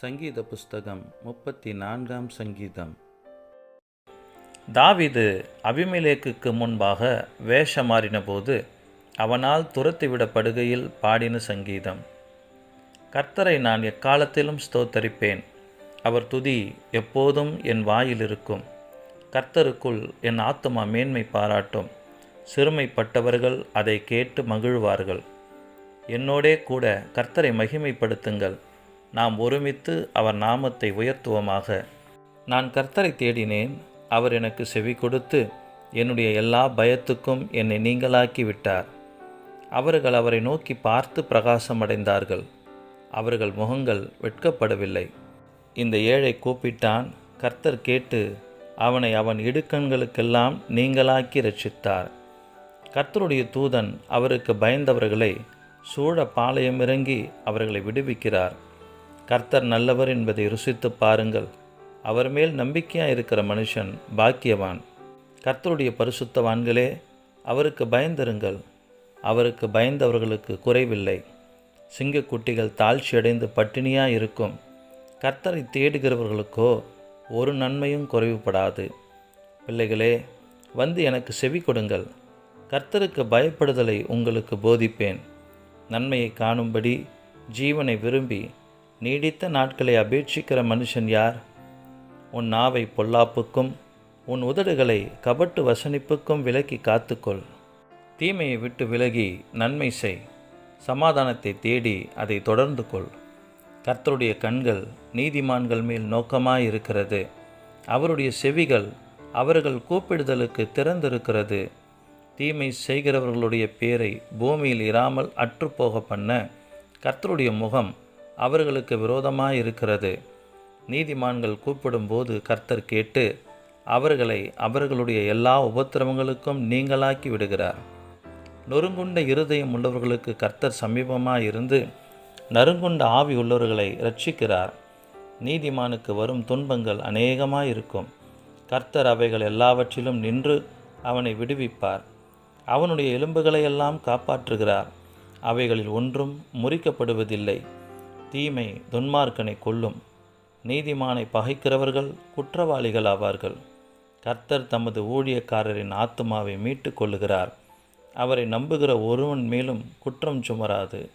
சங்கீத புஸ்தகம் முப்பத்தி நான்காம் சங்கீதம். தாவிது அபிமெலேக்குக்கு முன்பாக வேஷம் மாறினபோது அவனால் துரத்திவிடப்படுகையில் பாடின சங்கீதம். கர்த்தரை நான் எக்காலத்திலும் ஸ்தோத்தரிப்பேன். அவர் துதி எப்போதும் என் வாயில் இருக்கும் கர்த்தருக்குள் என் ஆத்துமா மேன்மை பாராட்டும். சிறுமைப்பட்டவர்கள் அதை கேட்டு மகிழ்வார்கள். என்னோடே கூட கர்த்தரை மகிமைப்படுத்துங்கள். நாம் ஒருமித்து அவர் நாமத்தை உயர்த்துவோமாக. நான் கர்த்தரை தேடினேன் அவர் எனக்கு செவி கொடுத்து என்னுடைய எல்லா பயத்துக்கும் என்னை நீங்களாக்கி விட்டார். அவர்கள் அவரை நோக்கி பார்த்து பிரகாசமடைந்தார்கள். அவர்கள் முகங்கள் வெட்கப்படவில்லை. இந்த ஏழை கூப்பிட்டான் கர்த்தர் கேட்டு அவனை அவன் இடுக்கண்களுக்கெல்லாம் நீங்களாக்கி ரட்சித்தார் கர்த்தருடைய தூதன் அவருக்கு பயந்தவர்களை சூழ பாளையம் இறங்கி அவர்களை விடுவிக்கிறார். கர்த்தர் நல்லவர் என்பதை ருசித்து பாருங்கள். அவர் மேல் நம்பிக்கையாக இருக்கிற மனுஷன் பாக்கியவான். கர்த்தருடைய பரிசுத்தவான்களே அவருக்கு பயந்திருங்கள். அவருக்கு பயந்தவர்களுக்கு குறைவில்லை. சிங்கக்குட்டிகள் தாழ்ச்சியடைந்து பட்டினியாக இருக்கும் கர்த்தரை தேடுகிறவர்களுக்கோ ஒரு நன்மையும் குறைவுபடாது. பிள்ளைகளே வந்து எனக்கு செவி கொடுங்கள். கர்த்தருக்கு பயப்படுதலை உங்களுக்கு போதிப்பேன். நன்மையை காணும்படி ஜீவனை விரும்பி நீடித்த நாட்களை அபேட்சிக்கிற மனுஷன் யார்? உன் நாவை பொல்லாப்புக்கும் உன் உதடுகளை கபட்டு வசனிப்புக்கும் விலக்கி காத்துக்கொள். தீமையை விட்டு விலகி நன்மை செய். சமாதானத்தை தேடி அதை தொடர்ந்து கொள். கர்த்தருடைய கண்கள் நீதிமான்கள் மேல் நோக்கமாயிருக்கிறது. அவருடைய செவிகள் அவர்கள் கூப்பிடுதலுக்கு திறந்திருக்கிறது. தீமை செய்கிறவர்களுடைய பேரை பூமியில் இராமல் அற்றுப்போக பண்ண கர்த்தருடைய முகம் அவர்களுக்கு விரோதமாக இருக்கிறது நீதிமான்கள் கூப்பிடும்போது கர்த்தர் கேட்டு அவர்களை அவர்களுடைய எல்லா உபத்திரவங்களுக்கும் நீங்களாக்கி விடுகிறார். நொறுங்குண்ட இருதயம் உள்ளவர்களுக்கு கர்த்தர் சமீபமாக இருந்து நறுங்குண்ட ஆவி உள்ளவர்களை ரட்சிக்கிறார் நீதிமானுக்கு வரும் துன்பங்கள் அநேகமாக இருக்கும் கர்த்தர் அவைகள் எல்லாவற்றிலும் நின்று அவனை விடுவிப்பார். அவனுடைய எலும்புகளை எல்லாம் காப்பாற்றுகிறார். அவைகளில் ஒன்றும் முறிக்கப்படுவதில்லை. தீமை துன்மார்க்கனை கொல்லும். நீதிமானை பகைக்கிறவர்கள் குற்றவாளிகள் ஆவார்கள். கர்த்தர் தமது ஊழியக்காரரின் ஆத்துமாவை மீட்டு கொள்ளுகிறார். அவரை நம்புகிற ஒருவன் மேலும் குற்றம் சுமராது.